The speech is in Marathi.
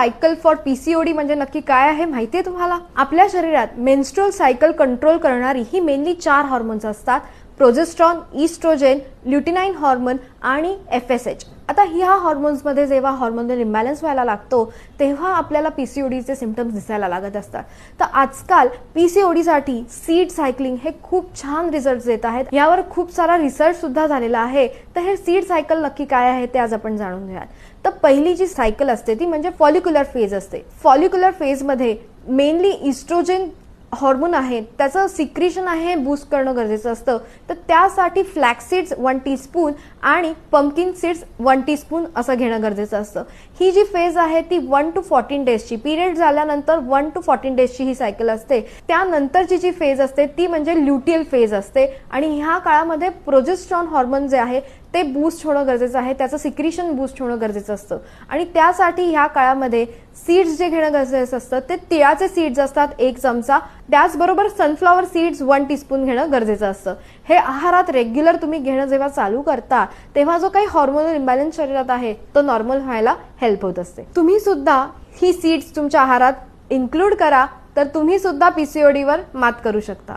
सायकल फॉर पीसीओडी म्हणजे नक्की काय आहे माहिती आहे तुम्हाला? आपल्या शरीरात मेन्स्ट्रुअल सायकल कंट्रोल करणारी ही मेनली चार हॉर्मोन्स असतात. प्रोजेस्ट्रॉन इस्ट्रोजेन ल्युटिनाइन हॉर्मोन आणि एफ एस एच आता ह्या हॉर्मोन्समध्ये जेव्हा हॉर्मोनल इम्बॅलन्स व्हायला लागतो तेव्हा आपल्याला पी सी ओडीचे सिमटम्स दिसायला लागत असतात. तर आजकाल पी सी ओडीसाठी सीड सायकलिंग हे खूप छान रिझल्ट देत आहेत. यावर खूप सारा रिसर्च सुद्धा झालेला आहे. तर हे सीड सायकल नक्की काय आहे ते आज आपण जाणून घेऊयात. तर पहिली जी सायकल असते ती म्हणजे फॉलिक्युलर फेज असते. फॉलिक्युलर फेजमध्ये मेनली इस्ट्रोजेन हॉर्मोन आहे त्याचं सिक्रिशन आहे बूस्ट करणं गरजेचं असतं. तर त्यासाठी फ्लॅक्स सीड्स वन टीस्पून आणि पम्पकिन सीड्स वन टीस्पून असं घेणं गरजेचं असतं. ही जी फेज आहे ती वन टू फोर्टीन डेजची पिरियड झाल्यानंतर वन टू फोर्टीन डेजची ही सायकल असते. त्यानंतरची जी फेज असते ती म्हणजे ल्युटियल फेज असते. आणि ह्या काळामध्ये प्रोजेस्ट्रॉन हॉर्मोन जे आहे ते बूस्ट होणं गरजेचं आहे त्याचं सिक्रिशन बूस्ट होणं गरजेचं असतं. आणि त्यासाठी ह्या काळामध्ये सीड्स जे घेणं गरजेचं असतं ते तिळाचे सीड्स असतात एक चमचा. त्याचबरोबर सनफ्लॉवर सीड्स वन टीस्पून घेणं गरजेचं असतं. हे आहारात रेग्युलर तुम्ही घेणं जेव्हा चालू करता तेव्हा जो काही हॉर्मोनल इम्बॅलन्स शरीरात आहे तो नॉर्मल व्हायला हेल्प होत असते. तुम्ही सुद्धा ही सीड्स तुमच्या आहारात इन्क्लूड करा तर तुम्ही सुद्धा पीसीओडीवर मात करू शकता.